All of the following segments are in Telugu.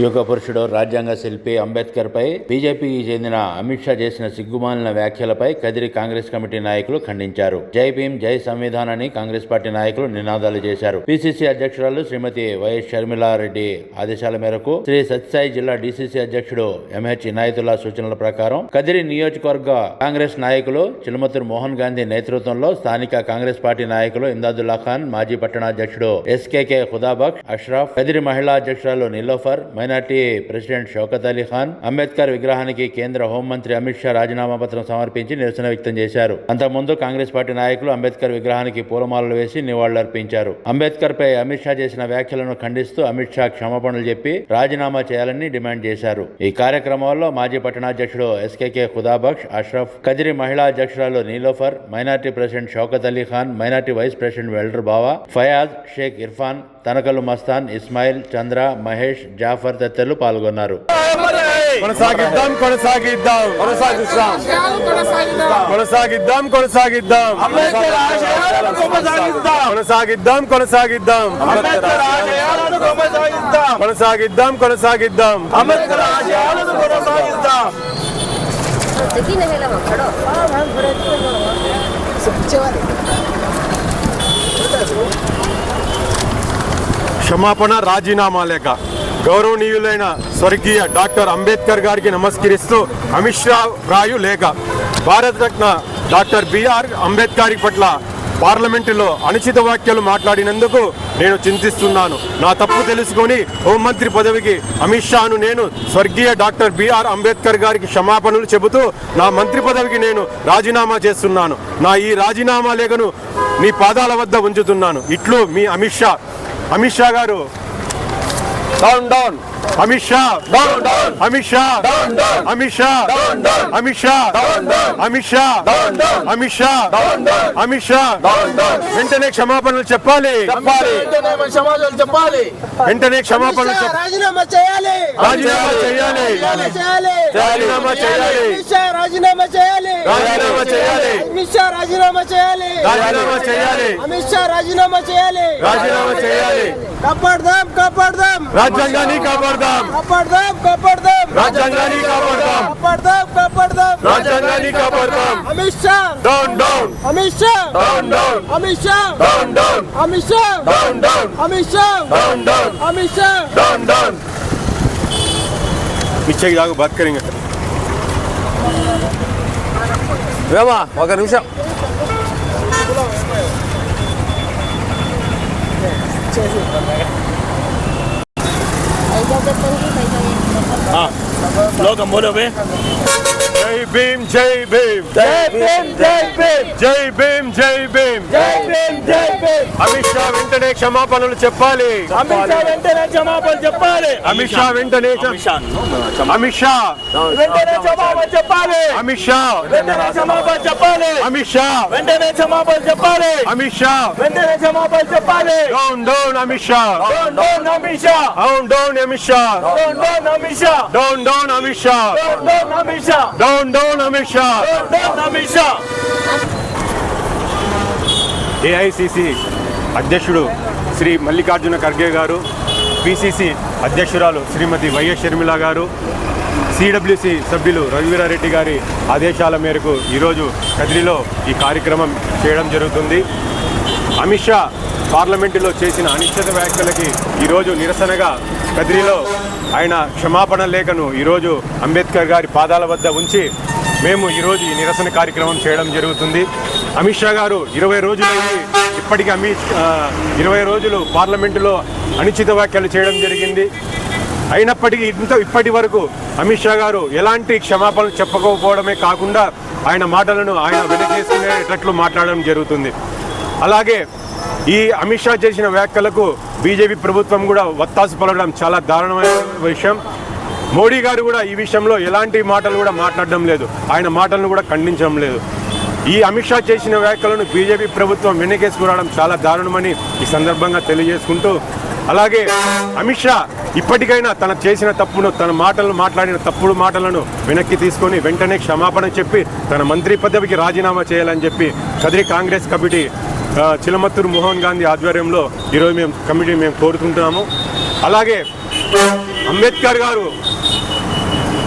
యుగ పురుషుడు రాజ్యాంగ శిల్పి అంబేద్కర్పై బీజేపీకి చెందిన అమిత్ షా చేసిన సిగ్గుమాలిన వ్యాఖ్యలపై కదిరి కాంగ్రెస్ కమిటీ నాయకులు ఖండించారు. జై భీం జై సంవిధానాన్ని కాంగ్రెస్ పార్టీ నాయకులు నినాదాలు చేశారు. పిసిసి అధ్యక్షురాలు శ్రీమతి వైఎస్ షర్మిలారెడ్డి ఆదేశాల మేరకు శ్రీ సత్యసాయి జిల్లా డిసిసి అధ్యక్షుడు ఎంహెచ్ ఇనాయతుల్లా సూచనల ప్రకారం కదిరి నియోజకవర్గ కాంగ్రెస్ నాయకులు చిలుమతురు మోహన్ గాంధీ నేతృత్వంలో స్థానిక కాంగ్రెస్ పార్టీ నాయకులు ఇందాదుల్లా ఖాన్ మాజీ పట్టణాధ్యక్షుడు ఎస్కేకే హుదాబక్ అష్రఫ్ కదిరి మహిళా అధ్యక్షురాలు నిలోఫర్ మైనార్టీ ప్రెసిడెంట్ షౌకత్ అలీ ఖాన్ అంబేద్కర్ విగ్రహానికి కేంద్ర హోంమంత్రి అమిత్ షా రాజీనామా పత్రం సమర్పించి నిరసన వ్యక్తం చేశారు. అంతకుముందు కాంగ్రెస్ పార్టీ నాయకులు అంబేద్కర్ విగ్రహానికి పూలమాలలు వేసి నివాళులర్పించారు. అంబేద్కర్ పై అమిత్ షా చేసిన వ్యాఖ్యలను ఖండిస్తూ అమిత్ షా క్షమాపణలు చెప్పి రాజీనామా చేయాలని డిమాండ్ చేశారు. ఈ కార్యక్రమంలో మాజీ పట్టణాధ్యక్షుడు ఎస్కేకే ఖుదాబక్ష్ అష్రఫ్ కదిరి మహిళా అధ్యక్షురాలు Nilofar minority president Shaukat Ali Khan minority vice president welder Bava Fayaz Shaikh Irfan తనకలు Mastan Ismail చంద్ర మహేష్ జాఫర్ తదితరులు పాల్గొన్నారు. కొనసాగిద్దాం కొనసాగిద్దాం. కొనసాగిస్తాం కొనసాగిద్దాం. కొనసాగిద్దాం కొనసాగిద్దాం. కొనసాగిద్దాం. కొనసాగిద్దాం కొనసాగిద్దాం. కొనసాగిద్దాం. క్షమాపణ రాజీనామా లేక గౌరవనీయులైన స్వర్గీయ డాక్టర్ అంబేద్కర్ గారికి నమస్కరిస్తూ అమిత్ షా రాయు లేక భారతరత్న డాక్టర్ బిఆర్ అంబేద్కర్ పట్ల పార్లమెంటులో అనుచిత వ్యాఖ్యలు మాట్లాడినందుకు నేను చింతిస్తున్నాను. నా తప్పు తెలుసుకొని హోంమంత్రి పదవికి అమిత్ షాను నేను స్వర్గీయ డాక్టర్ బిఆర్ అంబేద్కర్ గారికి క్షమాపణలు చెబుతూ నా మంత్రి పదవికి నేను రాజీనామా చేస్తున్నాను. నా ఈ రాజీనామా లేఖను మీ పాదాల వద్ద ఉంచుతున్నాను. ఇట్లు మీ అమిత్ షా. అమిత్ షా గారు. Down down Amit Shah down down Amit Shah down down Amit Shah down down Amit Shah down down Amit Shah down down Amit Shah down down Amit Shah down down వెంటనే క్షమాపణలు చెప్పాలి చెప్పాలి సమాజాలు చెప్పాలి వెంటనే క్షమాపణలు చెప్పాలి రాజీనామా చేయాలి రాజీనామా చేయాలి చేయాలి రాజీనామా చేయాలి రాజీనామా చేయాలి రాజీనామా చేయాలి అమిత్ షా రాజీనామా చేయాలి రాజీనామా చేయాలి అమిత్ షా రాజీనామా చేయాలి రాజీనామా చేయాలి కాపాడదాం కాపాడదాం రాజ్యాంగాన్ని కాపాడదాం కాపాడదాం కాపాడదాం రాజ్యాంగాన్ని కాపాడదాం కాపాడదాం కాపాడదాం రాజ్యాంగాన్ని కాపాడదాం Amit Shah down down Amit Shah down down Amit Shah down down Amit Shah down down Amit Shah down down Amit Shah down down ఇచ్చే దాకా బతకరింగ ఏమా ఒక నిమిషం હા. લોકો બોલો ભાઈ. భీమ్ జై భీమ్ జై భీమ్ జై భీమ్ జై భీమ్ జై భీమ్ జై భీమ్ జై భీమ్ అమిత్ షా వెంటనే క్షమాపణలు చెప్పాలి అమిత్ షా వెంటనే క్షమాపణ చెప్పాలి అమిత్ షా వెంటనే అమిత్ షా వెంటనే క్షమాపణ చెప్పాలి అమిత్ షా వెంటనే క్షమాపణ చెప్పాలి అమిత్ షా వెంటనే క్షమాపణ చెప్పాలి అమిత్ షా వెంటనే క్షమాపణ చెప్పాలి down down Amit Shah down down Amit Shah down down Amit Shah down down Amit Shah down down Amit Shah down down Amit Shah down down Amit Shah Amit Shah AICC అధ్యక్షుడు శ్రీ మల్లికార్జున ఖర్గే గారు పిసిసి అధ్యక్షురాలు శ్రీమతి వైఎస్ షర్మిల గారు సిడబ్ల్యూసి సభ్యులు రఘువీరారెడ్డి గారి ఆదేశాల మేరకు ఈరోజు కదిరిలో ఈ కార్యక్రమం చేయడం జరుగుతుంది. అమిత్ షా పార్లమెంటులో చేసిన అనిశ్చిత వ్యాఖ్యలకి ఈరోజు నిరసనగా కదిరిలో ఆయన క్షమాపణ లేఖను ఈరోజు అంబేద్కర్ గారి పాదాల వద్ద ఉంచి మేము ఈరోజు ఈ నిరసన కార్యక్రమం చేయడం జరుగుతుంది. అమిత్ షా గారు ఇరవై రోజులైంది. ఇప్పటికీ అమిత్ ఇరవై రోజులు పార్లమెంటులో అనిశ్చిత వ్యాఖ్యలు చేయడం జరిగింది. అయినప్పటికీ ఇంత ఇప్పటి వరకు అమిత్ షా గారు ఎలాంటి క్షమాపణలు చెప్పకపోవడమే కాకుండా ఆయన మాటలను ఆయన వెనకేసుకునేటట్లు మాట్లాడడం జరుగుతుంది. అలాగే ఈ అమిత్ షా చేసిన వ్యాఖ్యలకు బీజేపీ ప్రభుత్వం కూడా వత్తాసు పలకడం చాలా దారుణమైన విషయం. మోడీ గారు కూడా ఈ విషయంలో ఎలాంటి మాటలు కూడా మాట్లాడడం లేదు. ఆయన మాటలను కూడా ఖండించడం లేదు. ఈ అమిత్ షా చేసిన వ్యాఖ్యలను బీజేపీ ప్రభుత్వం వెనకేసుకురావడం చాలా దారుణమని ఈ సందర్భంగా తెలియజేసుకుంటూ అలాగే అమిత్ షా ఇప్పటికైనా తన చేసిన తప్పును తన మాటలను మాట్లాడిన తప్పుడు మాటలను వెనక్కి తీసుకొని వెంటనే క్షమాపణ చెప్పి తన మంత్రి పదవికి రాజీనామా చేయాలని చెప్పి కదిరి కాంగ్రెస్ కమిటీ చిలమత్తూరు మోహన్ గాంధీ ఆధ్వర్యంలో ఈరోజు మేము కమిటీ మేము కోరుకుంటున్నాము. అలాగే అంబేద్కర్ గారు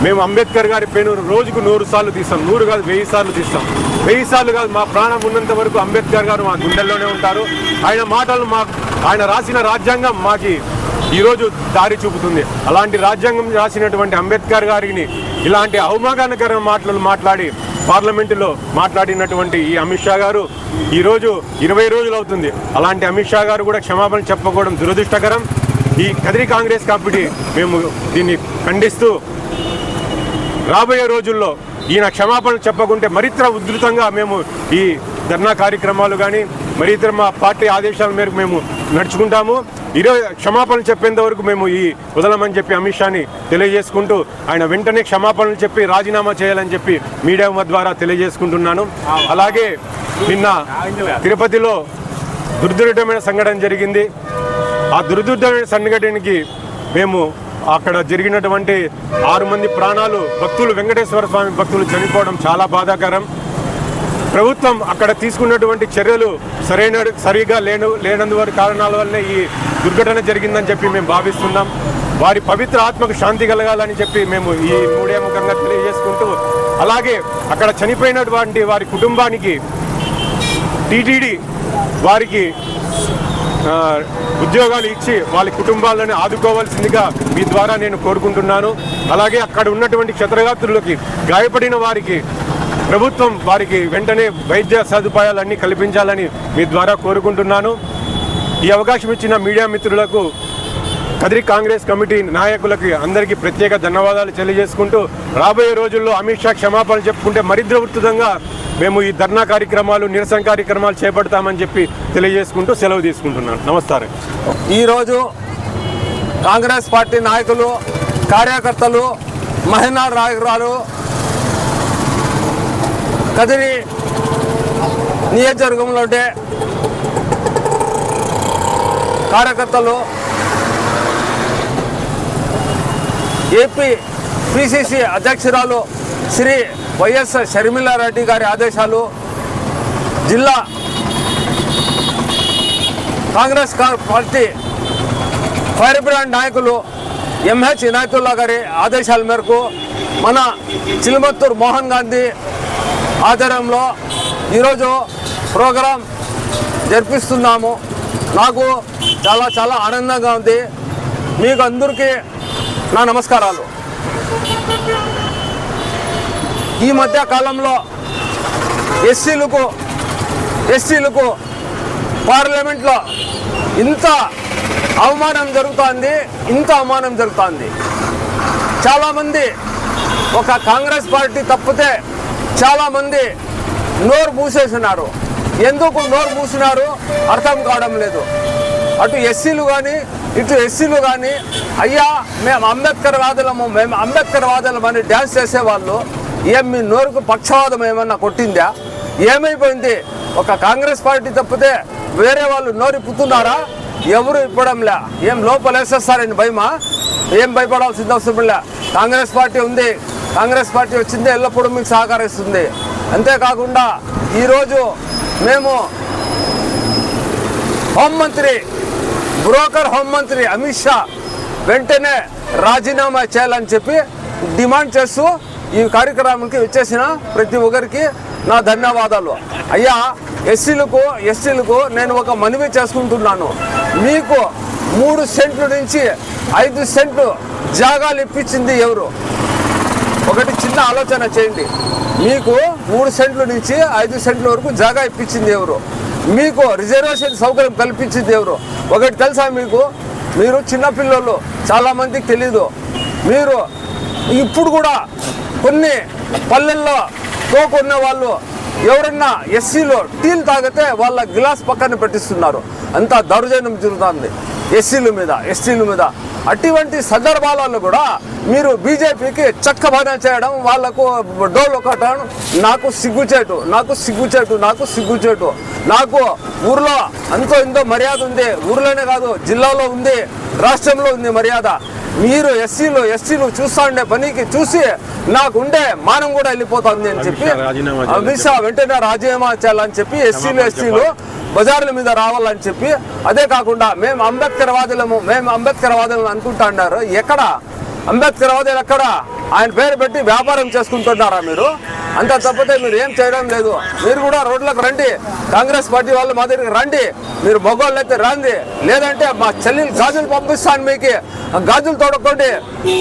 మేము అంబేద్కర్ గారి పేరు రోజుకు నూరు సార్లు తీస్తాం నూరు కాదు వెయ్యి సార్లు తీస్తాం. వెయ్యి సార్లు కాదు మా ప్రాణం ఉన్నంత వరకు అంబేద్కర్ గారు మా గుండెల్లోనే ఉంటారు. ఆయన మాటలు మా ఆయన రాసిన రాజ్యాంగం మాకి ఈరోజు దారి చూపుతుంది. అలాంటి రాజ్యాంగం రాసినటువంటి అంబేద్కర్ గారిని ఇలాంటి అవమానకర మాటలు మాట్లాడి పార్లమెంటులో మాట్లాడినటువంటి ఈ అమిత్ షా గారు ఈరోజు ఇరవై రోజులు అవుతుంది. అలాంటి అమిత్ షా గారు కూడా క్షమాపణ చెప్పకపోవడం దురదృష్టకరం. ఈ కదిరి కాంగ్రెస్ కమిటీ మేము దీన్ని ఖండిస్తూ రాబోయే రోజుల్లో ఈయన క్షమాపణలు చెప్పకుంటే మరింత ఉధృతంగా మేము ఈ ధర్నా కార్యక్రమాలు కానీ మరిత్ర మా పార్టీ ఆదేశాల మేరకు మేము నడుచుకుంటాము. ఈరోజు క్షమాపణలు చెప్పేంత వరకు మేము ఈ వదలమని చెప్పి అమిత్ షాని తెలియజేసుకుంటూ ఆయన వెంటనే క్షమాపణలు చెప్పి రాజీనామా చేయాలని చెప్పి మీడియా ద్వారా తెలియజేసుకుంటున్నాను. అలాగే నిన్న తిరుపతిలో దుర్దృఢమైన సంఘటన జరిగింది. ఆ దురదృష్టమైన సంఘటనకి మేము అక్కడ జరిగినటువంటి ఆరు మంది ప్రాణాలు భక్తులు వెంకటేశ్వర స్వామి భక్తులు చనిపోవడం చాలా బాధాకరం. ప్రభుత్వం అక్కడ తీసుకున్నటువంటి చర్యలు సరైన సరిగా లేను లేనందువల్ల కారణాల వల్లే ఈ దుర్ఘటన జరిగిందని చెప్పి మేము భావిస్తున్నాం. వారి పవిత్ర ఆత్మకు శాంతి కలగాలని చెప్పి మేము ఈ మూడేముఖంగా తెలియజేసుకుంటూ అలాగే అక్కడ చనిపోయినటువంటి వారి కుటుంబానికి టీటీడీ వారికి ఉద్యోగాలు ఇచ్చి వాళ్ళ కుటుంబాలను ఆదుకోవాల్సిందిగా మీ ద్వారా నేను కోరుకుంటున్నాను. అలాగే అక్కడ ఉన్నటువంటి క్షత్రగాత్రులకి గాయపడిన వారికి ప్రభుత్వం వారికి వెంటనే వైద్య సదుపాయాలన్నీ కల్పించాలని మీ ద్వారా కోరుకుంటున్నాను. ఈ అవకాశం ఇచ్చిన మీడియా మిత్రులకు కదిరి కాంగ్రెస్ కమిటీ నాయకులకి అందరికీ ప్రత్యేక ధన్యవాదాలు తెలియజేసుకుంటూ రాబోయే రోజుల్లో అమిత్ షా క్షమాపణలు చెప్పుకుంటే మరింత ఉధృతంగా మేము ఈ ధర్నా కార్యక్రమాలు నిరసన కార్యక్రమాలు చేపడతామని చెప్పి తెలియజేసుకుంటూ సెలవు తీసుకుంటున్నాను. నమస్కారం. ఈరోజు కాంగ్రెస్ పార్టీ నాయకులు కార్యకర్తలు మహిళా నాయకురాలు కదిరి నియోజకవర్గంలో ఉండే కార్యకర్తలు ఏపీ పిసిసి అధ్యక్షురాలు శ్రీ వైఎస్ షర్మిలారెడ్డి గారి ఆదేశాలు జిల్లా కాంగ్రెస్ పార్టీ ఫైర్ బ్రాండ్ నాయకులు ఎంహెచ్ ఇనాయతుల్లా గారి ఆదేశాల మేరకు మన చిలుమత్తూరు మోహన్ గాంధీ ఆధ్వర్యంలో ఈరోజు ప్రోగ్రాం జరిపిస్తున్నాము. నాకు చాలా చాలా ఆనందంగా ఉంది. మీకు అందరికీ నా నమస్కారాలు. ఈ మధ్య కాలంలో ఎస్సీలకు ఎస్సీలకు పార్లమెంట్లో ఇంత అవమానం జరుగుతోంది ఇంత అవమానం జరుగుతోంది. చాలామంది ఒక కాంగ్రెస్ పార్టీ తప్పితే చాలామంది నోరు మూసేసినారు. ఎందుకు నోరు మూసినారు? అర్థం కావడం లేదు. అటు ఎస్సీలు కానీ ఇటు ఎస్సీలు కానీ అయ్యా మేము అంబేద్కర్ వాదులము మేము అంబేద్కర్ వాదులం అని డ్యాన్స్ చేసేవాళ్ళు ఏం మీ నోరుకు పక్షవాదం ఏమన్నా కొట్టిందా? ఏమైపోయింది? ఒక కాంగ్రెస్ పార్టీ తప్పితే వేరే వాళ్ళు నోరు పుతున్నారా ఎవరు ఇప్పడంలే. ఏం లోపలేసేస్తారని భయమా? ఏం భయపడాల్సింది అవసరం లే. కాంగ్రెస్ పార్టీ ఉంది. కాంగ్రెస్ పార్టీ వచ్చింది ఎల్లప్పుడూ మీకు సహకరిస్తుంది. అంతేకాకుండా ఈరోజు మేము హోంమంత్రి బ్రోకర్ హోంమంత్రి అమిత్ షా వెంటనే రాజీనామా చేయాలని చెప్పి డిమాండ్ చేస్తూ ఈ కార్యక్రమానికి వచ్చేసిన ప్రతి ఒక్కరికి నా ధన్యవాదాలు. అయ్యా ఎస్సీలకు ఎస్టీలకు నేను ఒక మనవి చేసుకుంటున్నాను. మీకు మూడు సెంట్లు నుంచి ఐదు సెంట్లు జాగాలు ఇప్పించింది ఎవరు? ఒకటి చిన్న ఆలోచన చేయండి. మీకు మూడు సెంట్ల నుంచి ఐదు సెంట్ల వరకు జాగా ఇప్పించింది ఎవరు? మీకు రిజర్వేషన్ సౌకర్యం కల్పించింది ఎవరు? ఒకటి తెలుసా మీకు? మీరు చిన్నపిల్లలు చాలామందికి తెలీదు. మీరు ఇప్పుడు కూడా కొన్ని పల్లెల్లో తోకున్న వాళ్ళు ఎవరన్నా ఎస్సీలో టీలు తాగితే వాళ్ళ గ్లాస్ పక్కన పెట్టిస్తున్నారు. అంతా దౌర్జన్యం జరుగుతుంది. ఎస్సీల మీద ఎస్టీల మీద అటువంటి సందర్భాలలో కూడా మీరు బీజేపీకి చక్కబన చేయడం వాళ్ళకు డోలు కొట్టడం నాకు సిగ్గుచేటు నాకు సిగ్గుచేటు నాకు సిగ్గుచేటు. నాకు ఊర్లో అంతో ఇంతో మర్యాద ఉంది. ఊర్లోనే కాదు జిల్లాలో ఉంది రాష్ట్రంలో ఉంది మర్యాద. మీరు ఎస్సీలు ఎస్సీలు చూస్తా ఉండే పనికి చూసి నాకు ఉండే మానం కూడా వెళ్ళిపోతుంది అని చెప్పి అమిత్ షా వెంటనే రాజీనామా చేయాలని చెప్పి ఎస్సీలు ఎస్సీలు బజార్ల మీద రావాలని చెప్పి అదే కాకుండా మేము అంబేద్కర్ వాదులము మేము అంబేద్కర్ వాదులము అనుకుంటా అన్నారు ఎక్కడ? అంబేద్కర్ వాదులు ఎక్కడ? ఆయన పేరు పెట్టి వ్యాపారం చేసుకుంటున్నారా మీరు? అంత తప్పితే మీరు ఏం చేయడం లేదు. మీరు కూడా రోడ్లకు రండి. కాంగ్రెస్ పార్టీ వాళ్ళు మా దగ్గరికి రండి. మీరు మగవాళ్ళు అయితే రండి. లేదంటే మా చెల్లెలు గాజులు పంపిస్తాను మీకు. గాజులు తోడుకోండి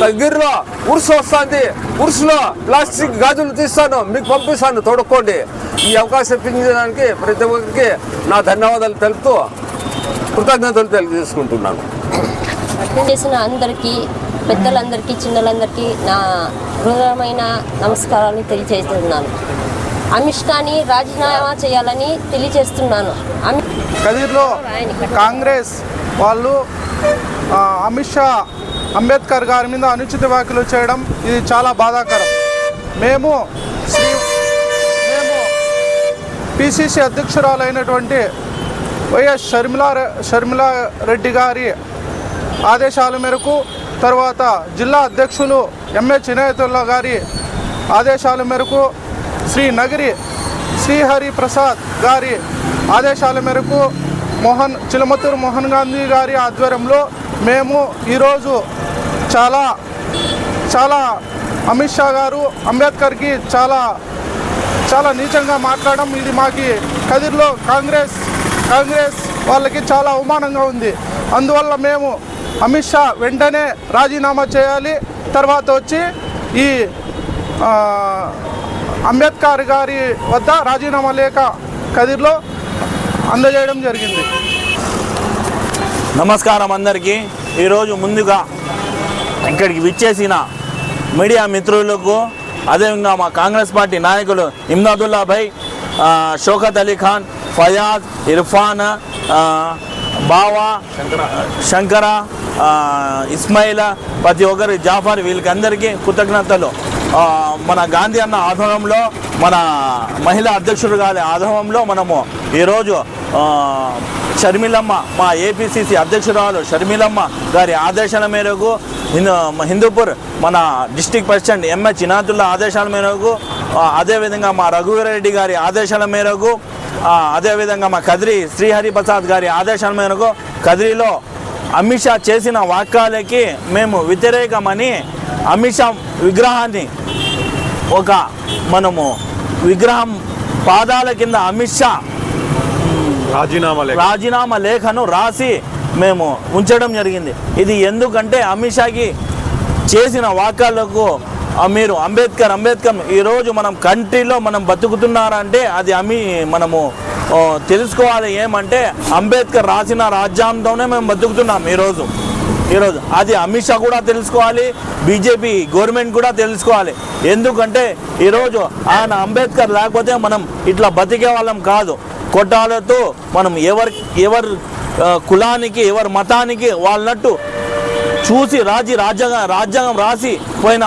దగ్గరలో ఉరుసు వస్తుంది. ఉరుసులో ప్లాస్టిక్ గాజులు తీస్తాను. మీకు పంపిస్తాను. తోడుకోండి ఈ అవకాశం ఇప్పించడానికి ప్రతి ఒక్కరికి నా ధన్యవాదాలు తెలుపుతూ కృతజ్ఞతలు తెలియజేసుకుంటున్నాను. చేసిన అందరికీ పెద్దలందరికీ చిన్నలందరికీ నా హృదయమైన నమస్కారాలు తెలియజేస్తున్నాను. అమిత్ షాని రాజీనామా చేయాలని తెలియజేస్తున్నాను. కదిర్లో కాంగ్రెస్ వాళ్ళు అమిత్ షా అంబేద్కర్ గారి మీద అనుచిత వ్యాఖ్యలు చేయడం ఇది చాలా బాధాకరం. మేము శ్రీ మేము పిసిసి అధ్యక్షురాలైనటువంటి వైఎస్ షర్మిలా షర్మిలా రెడ్డి గారి ఆదేశాల మేరకు తర్వాత జిల్లా అధ్యక్షులు ఎంఏ చినేతుల్లా గారి ఆదేశాల మేరకు శ్రీ నగరి శ్రీహరి ప్రసాద్ గారి ఆదేశాల మేరకు మోహన్ చిలమతూరు మోహన్ గాంధీ గారి ఆధ్వర్యంలో మేము ఈరోజు చాలా చాలా అమిత్ షా గారు అంబేద్కర్కి చాలా చాలా నీచంగా మాట్లాడడం ఇది మాకి కదిర్లో కాంగ్రెస్ కాంగ్రెస్ వాళ్ళకి చాలా అవమానంగా ఉంది. అందువల్ల మేము అమిత్ షా వెంటనే రాజీనామా చేయాలి. తర్వాత వచ్చి ఈ అంబేద్కర్ గారి వద్ద రాజీనామా లేఖ కదిర్లో అందజేయడం జరిగింది. నమస్కారం అందరికీ. ఈరోజు ముందుగా ఇక్కడికి విచ్చేసిన మీడియా మిత్రులకు అదేవిధంగా మా కాంగ్రెస్ పార్టీ నాయకులు ఇమ్దాదుల్లా భాయ్ షోకత్ అలీ ఖాన్ ఫయాజ్ ఇర్ఫాన్ బావా శంకర ఇస్మాయిల్ ప్రతి ఒక్కరి జాఫర్ వీళ్ళకందరికీ కృతజ్ఞతలు. మన గాంధీ అన్న ఆధ్వర్యంలో మన మహిళా అధ్యక్షుడు గారి ఆధ్వర్యంలో మనము ఈరోజు షర్మిలమ్మ మా ఏపీసీసీ అధ్యక్షురాలు షర్మిలమ్మ గారి ఆదేశాల మేరకు హిందూపూర్ మన డిస్టిక్ ప్రెసిడెంట్ ఎంహెచ్ ఇనాతుల్లా ఆదేశాల మేరకు అదేవిధంగా మా రఘువీరెడ్డి గారి ఆదేశాల మేరకు అదేవిధంగా మా కదిరి శ్రీహరి ప్రసాద్ గారి ఆదేశాల మేరకు కదిరిలో అమిత్ షా చేసిన వాక్యాలకి మేము వ్యతిరేకమని అమిత్ షా విగ్రహాన్ని ఒక మనము విగ్రహం పాదాల కింద అమిత్ షా రాజీనామా రాజీనామా లేఖను రాసి మేము ఉంచడం జరిగింది. ఇది ఎందుకంటే అమిత్ షాకి చేసిన వాక్యాలకు మీరు అంబేద్కర్ అంబేద్కర్ ఈరోజు మనం కంట్రీలో మనం బతుకుతున్నారంటే అది అమి మనము తెలుసుకోవాలి. ఏమంటే అంబేద్కర్ రాసిన రాజ్యాంగంతోనే మేము బతుకుతున్నాం ఈరోజు ఈరోజు అది అమిత్ షా కూడా తెలుసుకోవాలి బీజేపీ గవర్నమెంట్ కూడా తెలుసుకోవాలి. ఎందుకంటే ఈరోజు ఆయన అంబేద్కర్ లేకపోతే మనం ఇట్లా బతికే వాళ్ళం కాదు. కొట్టాలతో మనం ఎవరి ఎవరి కులానికి ఎవరి మతానికి వాళ్ళనట్టు చూసి రాజీ రాజ్యాంగం రాజ్యాంగం రాసి పోయిన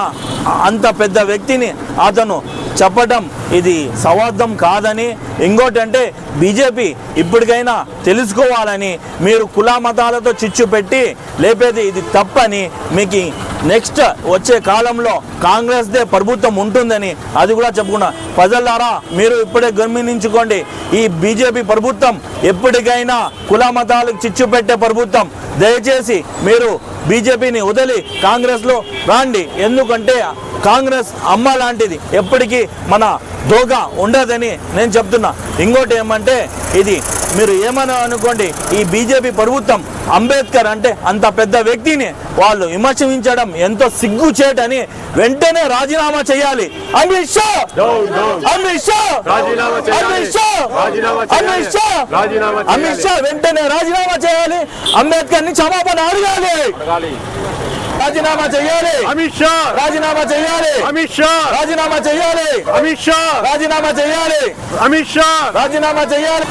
అంత పెద్ద వ్యక్తిని అతను చెప్పటం ఇది సవార్థం కాదని. ఇంకోటంటే బీజేపీ ఇప్పటికైనా తెలుసుకోవాలని మీరు కుల మతాలతో చిచ్చు పెట్టి లేపేది ఇది తప్పని మీకు నెక్స్ట్ వచ్చే కాలంలో కాంగ్రెస్దే ప్రభుత్వం ఉంటుందని అది కూడా చెప్పుకున్నా. ప్రజలారా మీరు ఇప్పుడే గమనించుకోండి ఈ బీజేపీ ప్రభుత్వం ఎప్పటికైనా కుల మతాలకు చిచ్చు పెట్టే ప్రభుత్వం. దయచేసి మీరు బీజేపీని వదిలి కాంగ్రెస్లో రాండి. ఎందుకంటే కాంగ్రెస్ అమ్మ లాంటిది. ఎప్పటికీ మన దోగ ఉండదని నేను చెప్తున్నా. ఇంకోటి ఏమంటే ఇది మీరు ఏమని అనుకోండి ఈ బీజేపీ ప్రభుత్వం అంబేద్కర్ అంటే అంత పెద్ద వ్యక్తిని వాళ్ళు విమర్శించడం ఎంతో సిగ్గుచేటని వెంటనే రాజీనామా చేయాలి. అమిత్ షా! అమిత్ షా. అమిత్ షా. అమిత్ షా. అమిత్ షా వెంటనే రాజీనామా చేయాలి. అంబేద్కర్ని క్షమాపణ అడగాలి. రాజీనామా చేయాలి. అమిత్ షా. రాజీనామా చేయాలి. అమిత్ షా. రాజీనామా చేయాలి. అమిత్ షా. రాజీనామా చేయాలి. అమిత్ షా. రాజీనామా చేయాలి.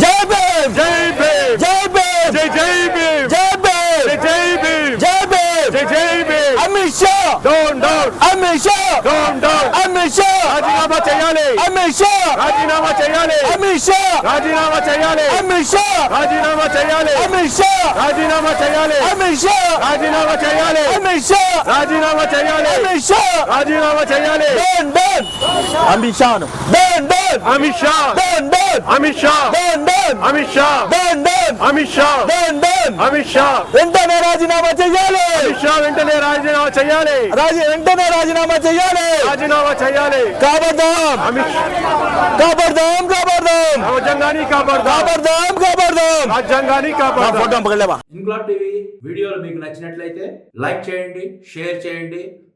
జై భీమ్. జై భీమ్. జై భీమ్. జై జై భీమ్. జై భీమ్. జై భీమ్. జై భీమ్. జై జై Bhim. Amit Shah. Down down Amit Shah. Down down Amit Shah. రాజీనామా చేయాలి అమిత్ షా రాజీనామా చేయాలి అమిత్ షా రాజీనామా చేయాలి అమిత్ షా రాజీనామా చేయాలి అమిత్ షా రాజీనామా చేయాలి అమిత్ షా రాజీనామా చేయాలి అమిత్ షా రాజీనామా చేయాలి అమిత్ షా రాజీనామా చేయాలి డన్ డన్ అమిత్ షాను down down Amit Shah down down Amit Shah down down Amit Shah down down Amit Shah down down Amit Shah. వెంటనే రాజీనామా చేయాలి. అమిత్ షా వెంటనే రాజీనామా చేయాలి. రాజీ వెంటనే రాజీనామా చేయాలి. రాజీనామా చేయాలి. షా. కాపాడదాం కాపాడదాం. రాజ్యాంగాన్ని కాపాడదాం. కాపాడదాం రాజ్యాంగాన్ని పగలేవా ఇంక్లాబ్ టీవీ వీడియోలు మీకు నచ్చినట్లయితే లైక్ చేయండి షేర్ చేయండి.